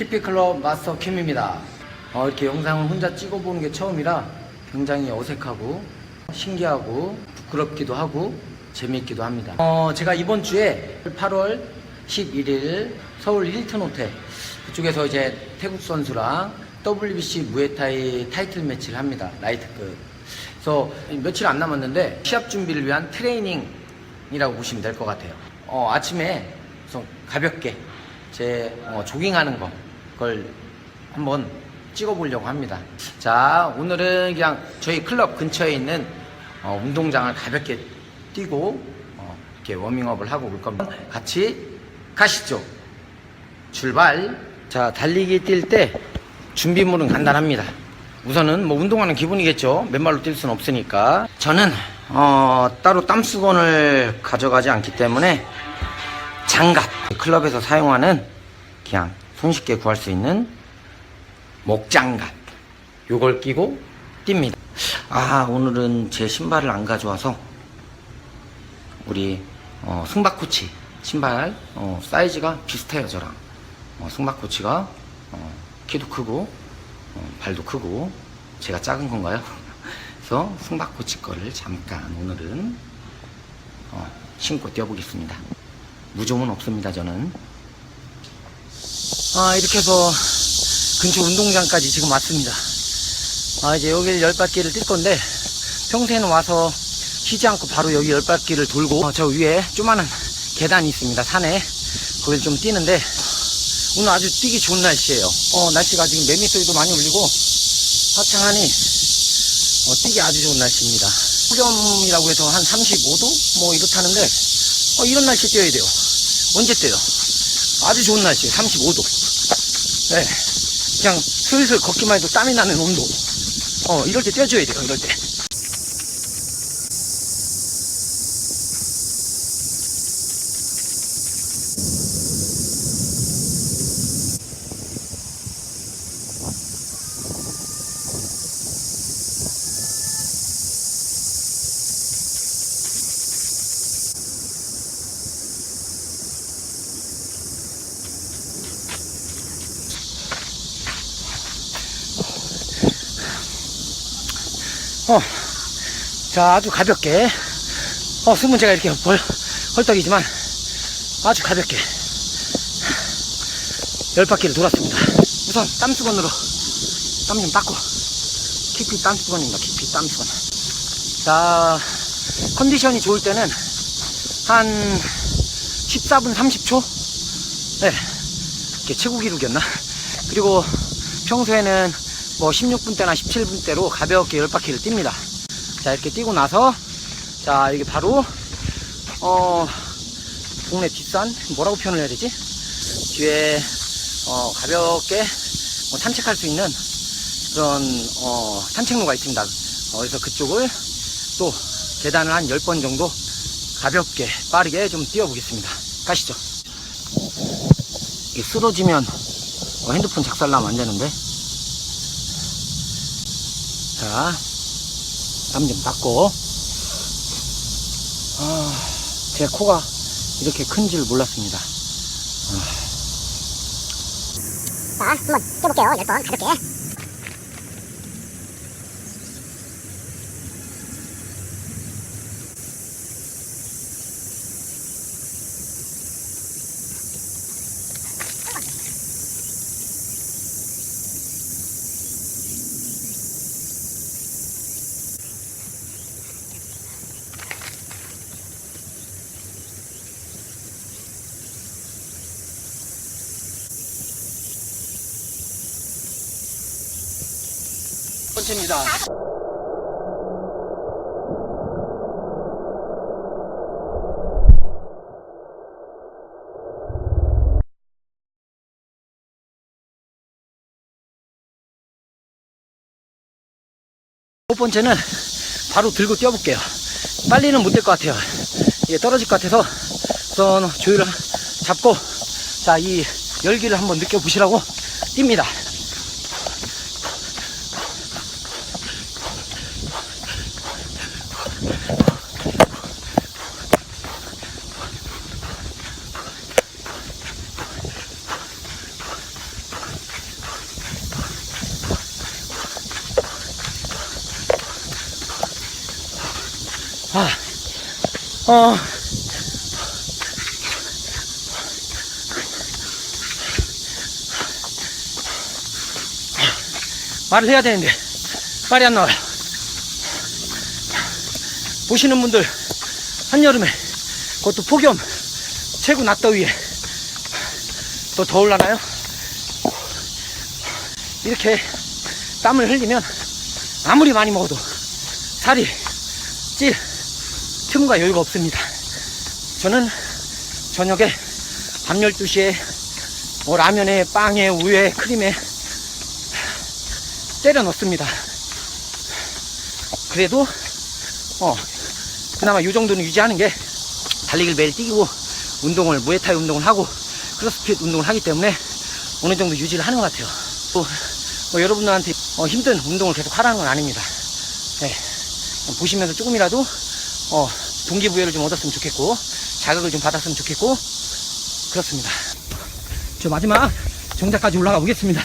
키피클럽 마스터 킴입니다. 어, 이렇게 영상을 혼자 찍어보는 게 처음이라 굉장히 어색하고 신기하고 부끄럽기도 하고 재미있기도 합니다. 어, 제가 이번 주에 8월 11일 서울 힐튼 호텔 그쪽에서 이제 태국 선수랑 WBC 무에타이 타이틀 매치를 합니다. 라이트급 그래서 며칠 안 남았는데 시합 준비를 위한 트레이닝이라고 보시면 될 것 같아요. 어, 아침에 가볍게 제 어, 조깅하는 거 그걸 한번 찍어보려고 합니다. 자 오늘은 그냥 저희 클럽 근처에 있는 어, 운동장을 가볍게 뛰고 어, 이렇게 워밍업을 하고 올 겁니다. 같이 가시죠. 출발. 자 달리기 뛸 때 준비물은 간단합니다. 우선은 뭐 운동하는 기분이겠죠. 맨발로 뛸 수는 없으니까. 저는 어, 따로 땀수건을 가져가지 않기 때문에 장갑 클럽에서 사용하는 그냥 손쉽게 구할 수 있는 목장갑 요걸 끼고 뜁니다 아 오늘은 제 신발을 안 가져와서 우리 어, 승박코치 신발 어, 사이즈가 비슷해요 저랑 어, 승박코치가 어, 키도 크고 어, 발도 크고 제가 작은 건가요? 그래서 승박코치 거를 잠깐 오늘은 어, 신고 뛰어보겠습니다 무좀은 없습니다, 저는. 아, 이렇게 해서 근처 운동장까지 지금 왔습니다. 아, 이제 여기를 열 바퀴를 뛸 건데, 평소에는 와서 쉬지 않고 바로 여기 열 바퀴를 돌고, 어, 저 위에 조그마한 계단이 있습니다, 산에. 거기를 좀 뛰는데, 오늘 아주 뛰기 좋은 날씨예요. 어, 날씨가 지금 매미 소리도 많이 울리고, 화창하니, 어, 뛰기 아주 좋은 날씨입니다. 폭염이라고 해서 한 35도? 뭐 이렇다는데, 어, 이런 날씨에 뛰어야 돼요. 언제 뛰어요? 아주 좋은 날씨에요. 35도. 네. 그냥 슬슬 걷기만 해도 땀이 나는 온도. 어, 이럴 때 뛰어줘야 돼요. 이럴 때. 어, 자, 아주 가볍게. 어, 숨은 제가 이렇게 벌, 헐떡이지만 아주 가볍게. 열 바퀴를 돌았습니다. 우선 땀수건으로 땀 좀 닦고. 키피 땀수건입니다. 키피 땀수건. 자, 컨디션이 좋을 때는 한 14분 30초? 네. 이게 최고 기록이었나? 그리고 평소에는 뭐 16분대나 17분대로 가볍게 10바퀴를 뜁니다. 자, 이렇게 뛰고 나서, 자, 이게 바로, 어, 동네 뒷산? 뭐라고 표현을 해야 되지? 뒤에, 어, 가볍게 뭐 산책할 수 있는 그런, 어, 산책로가 있습니다. 어, 그래서 그쪽을 또 계단을 한 10번 정도 가볍게, 빠르게 좀 뛰어보겠습니다. 가시죠. 쓰러지면 어, 핸드폰 작살나면 안 되는데. 자, 땀 좀 닦고. 아, 제 코가 이렇게 큰 줄 몰랐습니다. 자, 한번 뛰어볼게요. 열번 가볍게. 첫 번째입니다. 첫 번째는 바로 들고 뛰어볼게요. 빨리는 못 될 것 같아요. 이게 떨어질 것 같아서 우선 조율을 잡고 자 이 열기를 한번 느껴보시라고 뜁니다. 어, 말을 해야 되는데 말이 안 나와요. 보시는 분들 한여름에 그것도 폭염 최고 낮더위에 또 더울라나요? 이렇게 땀을 흘리면 아무리 많이 먹어도 살이 찔 틈과 여유가 없습니다. 저는 저녁에 밤 12시에 뭐 라면에 빵에 우유에 크림에 때려 넣습니다. 그래도 어 그나마 이 정도는 유지하는 게 달리기를 매일 뛰고 운동을 무에타이 운동을 하고 크로스핏 운동을 하기 때문에 어느 정도 유지를 하는 것 같아요. 또 뭐 여러분들한테 어, 힘든 운동을 계속 하라는 건 아닙니다. 네. 보시면서 조금이라도 어, 동기부여를 좀 얻었으면 좋겠고 자극을 좀 받았으면 좋겠고 그렇습니다. 저 마지막 정자까지 올라가 보겠습니다.